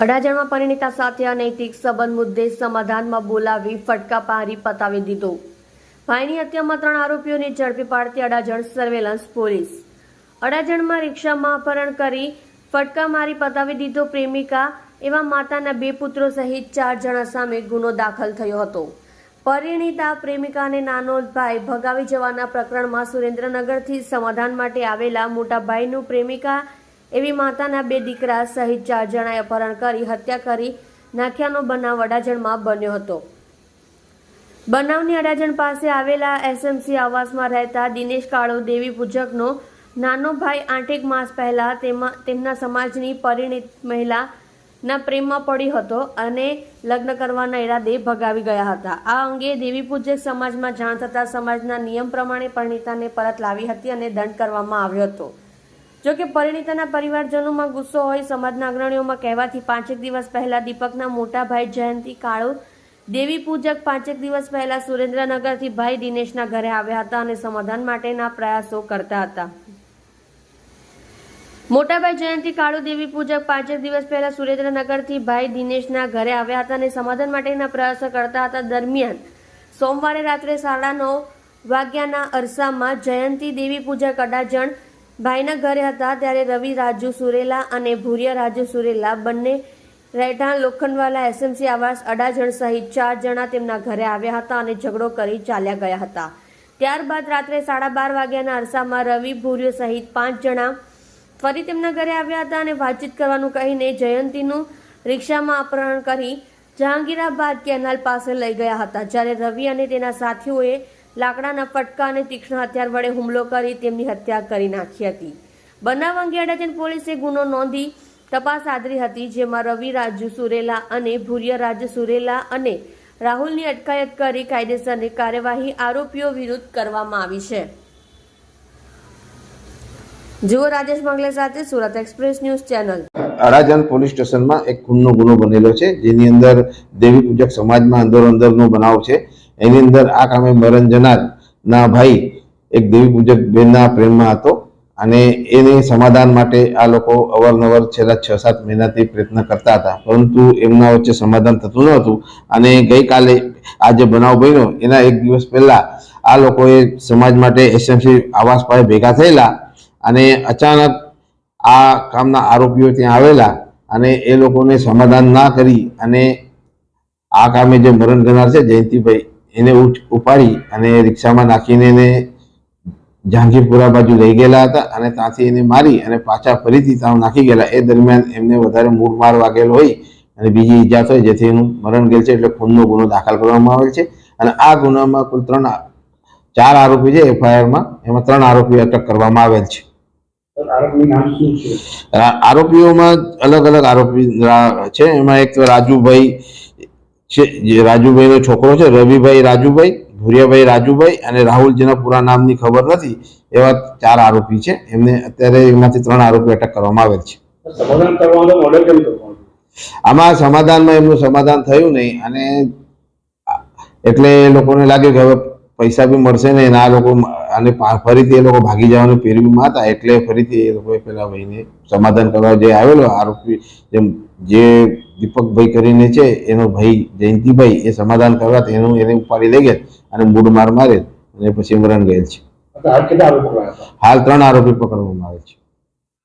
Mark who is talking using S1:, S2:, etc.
S1: અડાજણમાં પરિણીતા સાથે અનૈતિક સંબંધ મુદ્દે સમાધાનમાં બોલાવી ફટકા પારી પતાવી દીધો. ભાઈની હત્યામાં ત્રણ આરોપીઓને ઝડપી પાડતી અડાજણ સર્વેલન્સ પોલીસ. અડાજણમાં રિક્ષામાં અપહરણ કરી ફટકા મારી પતાવી દીધો પ્રેમિકા એવા માતાના બે પુત્રો સહિત ચાર જણા સામે ગુનો દાખલ થયો હતો. પરિણીતા પ્રેમિકાને નાનો ભાઈ ભગાવી જવાના પ્રકરણમાં સુરેન્દ્રનગરથી સમાધાન માટે આવેલા મોટા ભાઈનું પ્રેમિકા એવી માતાના બે દીકરા સહિત ચાર જણાએ અપહરણ કરી, હત્યા કરી નાખ્યાનો બનાવ અડાજણમાં બન્યો હતો. બનાવની અડાજણ પાસે આવેલા એસએમસી આવાસમાં રહેતા દિનેશ કાળો દેવી પૂજકનો નાનો ભાઈ આઠેક માસ પહેલા તેમાં, તેમના સમાજની પરિણીત મહિલાના પ્રેમમાં પડ્યો હતો અને લગ્ન કરવાના ઈરાદે ભગાવી ગયા હતા. આ અંગે દેવી પૂજક સમાજમાં જાણ થતાં સમાજના નિયમ પ્રમાણે પરિણીતાને પરત લાવી હતી અને દંડ કરવામાં આવ્યો હતો. જો કે પરિણીતાના પરિવારજનોમાં ગુસ્સો હોય, સમાજના અગ્રણીઓમાં કહેવાથી પાંચેક દિવસ પહેલા દીપકના મોટા ભાઈ જયંતિ કાળુ, દેવી પૂજક પાંચેક દિવસ પહેલા સુરેન્દ્રનગરથી ભાઈ દિનેશના ઘરે આવ્યા હતા અને સમાધાન માટેના પ્રયાસો કરતા હતા. મોટાભાઈ જયંતિ કાળુ, દેવી પૂજક પાંચેક દિવસ પહેલા સુરેન્દ્રનગરથી ભાઈ દિનેશના ઘરે આવ્યા હતા અને સમાધાન માટેના પ્રયાસો કરતા હતા. દરમિયાન સોમવારે રાત્રે સાડા નવ વાગ્યાના અરસામાં જયંતિ દેવી પૂજક અડાજણ ભાઈના ઘરે હતા ત્યારે રવિ, રાજુ, સુરેલા અને ભૂરિયા, રાજુ, સુરેલા બંને રહેઠાણ લોખંડવાલા એસએમસી આવાસ અડાજણ સહિત ચાર જણા તેમના ઘરે આવ્યા હતા અને ઝઘડો કરી ચાલ્યા ગયા હતા. ત્યારબાદ રાત્રે સાડા બાર વાગ્યાના અરસામાં રવિ, ભૂર્યો સહિત પાંચ જણા ફરી તેમના ઘરે આવ્યા હતા અને વાતચીત કરવાનું કહીને જયંતીનું રિક્ષામાં અપહરણ કરી જહાંગીરાબાદ કેનાલ પાસે લઈ ગયા હતા. જ્યારે રવિ અને તેના સાથીઓએ લાકડાના ફટકા અને તીક્ષ્ણ હથિયાર વડે હુમલો કરી તેમની હત્યા કરી નાખી હતી. બનાવ અંગે અડાજણ પોલીસે ગુનો નોંધી તપાસ આદરી હતી, જેમાં રવિ, રાજુ સુરેલા અને ભૂર્ય રાજુ સુરેલા અને રાહુલની અટકાયત કરી કાયદેસરની કાર્યવાહી આરોપીઓ વિરુદ્ધ કરવામાં આવી છે. જુઓ રાજેશ મંગલે સાથે Surat express news channel.
S2: Adajan police સ્ટેશનમાં એક ખૂનનો ગુનો બનેલો છે, જેની અંદર દેવી પૂજક સમાજમાં અંદર અંદરનો બનાવ છે. એની અંદર આ કામે મરણ જનાર ના ભાઈ એક દેવી પૂજક બેનના પ્રેમમાં હતો અને એને સમાધાન માટે આ લોકો અવારનવાર છેલ્લા છ સાત મહિનાથી પ્રયત્ન કરતા હતા. પરંતુ એમના વચ્ચે સમાધાન થતું ન હતું અને ગઈકાલે આ જે બનાવ બન્યો, એના એક દિવસ પહેલા આ લોકોએ સમાજ માટે એસએમસી આવાસ પાસે ભેગા થયેલા અને અચાનક આ કામના આરોપીઓ ત્યાં આવેલા અને એ લોકોને સમાધાન ના કરી અને આ કામે જે મરણ ગનાર છે, જયંતિભાઈ એને ઉપાડી અને રિક્ષામાં નાખીને એને જહાંગીરપુરા બાજુ લઈ ગયેલા હતા અને ત્યાંથી એને મારી અને પાછા ફરીથી ત્યાં નાખી ગયેલા. એ દરમિયાન એમને વધારે મૂળ માર વાગેલો હોય અને બીજી ઈજા થઈ જેથી એનું મરણ ગયેલ છે એટલે ખૂનનો ગુનો દાખલ કરવામાં આવેલ છે. અને આ ગુનામાં કુલ ત્રણ ચાર આરોપી છે એફઆઈઆરમાં. એમાં ત્રણ આરોપી અટક કરવામાં આવેલ છે. આરોપીઓમાં અલગ અલગ આરોપી છે. એમાં એક રાજુભાઈ રાજુભાઈનો છોકરો છે રવિભાઈ રાજુભાઈ ભૂરિયાભાઈ રાજુભાઈ અને રાહુલ જેના પૂરા નામની ખબર નથી એવા ચાર આરોપી છે. એમને અત્યારે એમાંથી ત્રણ આરોપી અટક કરવામાં આવેલ છે. આમાં સમાધાનમાં એમનું સમાધાન થયું નહીં અને એટલે એ લોકોને લાગ્યું કે હવે પૈસા બી મળશે ને આ લોકો અને ફરીથી એ લોકો ભાગી જવાની પેરવીમાં હતા એટલે ફરીથી એ લોકોએ પેલા ભાઈને સમાધાન કરવા જે આવેલો આરોપી જેમ જે દીપકભાઈ કરીને છે એનો ભાઈ જયંતિભાઈ એ સમાધાન કરવા એનું એને ઉપાડી લઈ ગયા અને મૂડ માર મારે અને પછી મરણ ગયેલ છે. હાલ ત્રણ આરોપી પકડવામાં આવે છે.